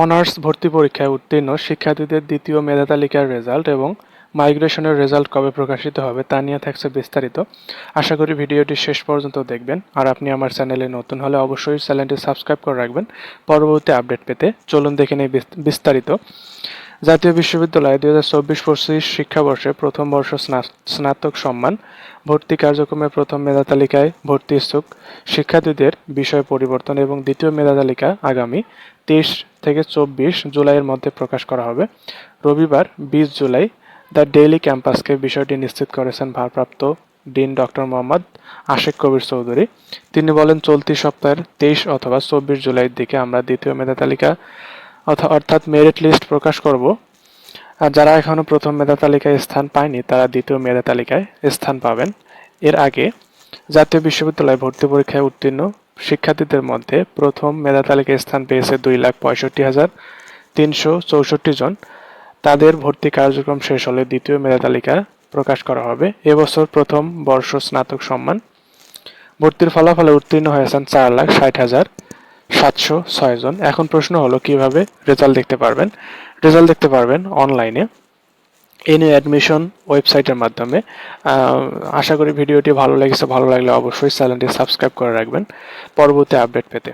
Honours ভর্তি পরীক্ষায় উত্তীর্ণ শিক্ষার্থীদের দ্বিতীয় মেধা তালিকার রেজাল্ট এবং মাইগ্রেশনের রেজাল্ট কবে প্রকাশিত হবে তা নিয়ে থাকছে বিস্তারিত। আশা করি ভিডিওটি শেষ পর্যন্ত দেখবেন। আর আপনি আমার চ্যানেলে নতুন হলে অবশ্যই চ্যানেলটি সাবস্ক্রাইব করে রাখবেন। পরবর্তী আপডেট পেতে চলুন দেখে নেই বিস্তারিত। জাতীয় বিশ্ববিদ্যালয়ে দুই হাজার চব্বিশ পঁচিশ শিক্ষাবর্ষে প্রথম বর্ষ স্নাতক সম্মান, ভর্তি কার্যক্রমে প্রথম মেধা তালিকায় ভর্তি ইচ্ছুক শিক্ষার্থীদের বিষয় পরিবর্তন এবং দ্বিতীয় মেধা তালিকা আগামী তেইশ থেকে চব্বিশ জুলাইয়ের মধ্যে প্রকাশ করা হবে। রবিবার বিশ জুলাই দ্য ডেইলি ক্যাম্পাসকে বিষয়টি নিশ্চিত করেছেন ভারপ্রাপ্ত ডিন ডক্টর মোহাম্মদ আশেক কবির চৌধুরী। তিনি বলেন, চলতি সপ্তাহের তেইশ অথবা চব্বিশ জুলাইয়ের দিকে আমরা দ্বিতীয় মেধা তালিকা অর্থাৎ মেরিট লিস্ট প্রকাশ করব। আর যারা এখনও প্রথম মেধা তালিকায় স্থান পায়নি, তারা দ্বিতীয় মেধা তালিকায় স্থান পাবেন। এর আগে জাতীয় বিশ্ববিদ্যালয় ভর্তি পরীক্ষায় উত্তীর্ণ শিক্ষার্থীদের মধ্যে প্রথম মেধা তালিকায় স্থান পেয়েছে দুই লাখ পঁয়ষট্টি হাজার তিনশো চৌষট্টি জন। তাদের ভর্তি কার্যক্রম শেষ হলে দ্বিতীয় মেধা তালিকা প্রকাশ করা হবে। এবছর প্রথম বর্ষ স্নাতক সম্মান। ভর্তির ফলাফলে উত্তীর্ণ হয়েছেন চার লাখ ষাট হাজার সাতশো, ছয় জন। এখন প্রশ্ন হলো, কীভাবে রেজাল্ট দেখতে পারবেন? রেজাল্ট দেখতে পারবেন অনলাইনে এনে অ্যাডমিশন ওয়েবসাইটের মাধ্যমে। আশা করি ভিডিওটি ভালো লেগেছে। ভালো লাগলে অবশ্যই চ্যানেলটি সাবস্ক্রাইব করে রাখবেন। পরবর্তী আপডেট পেতে।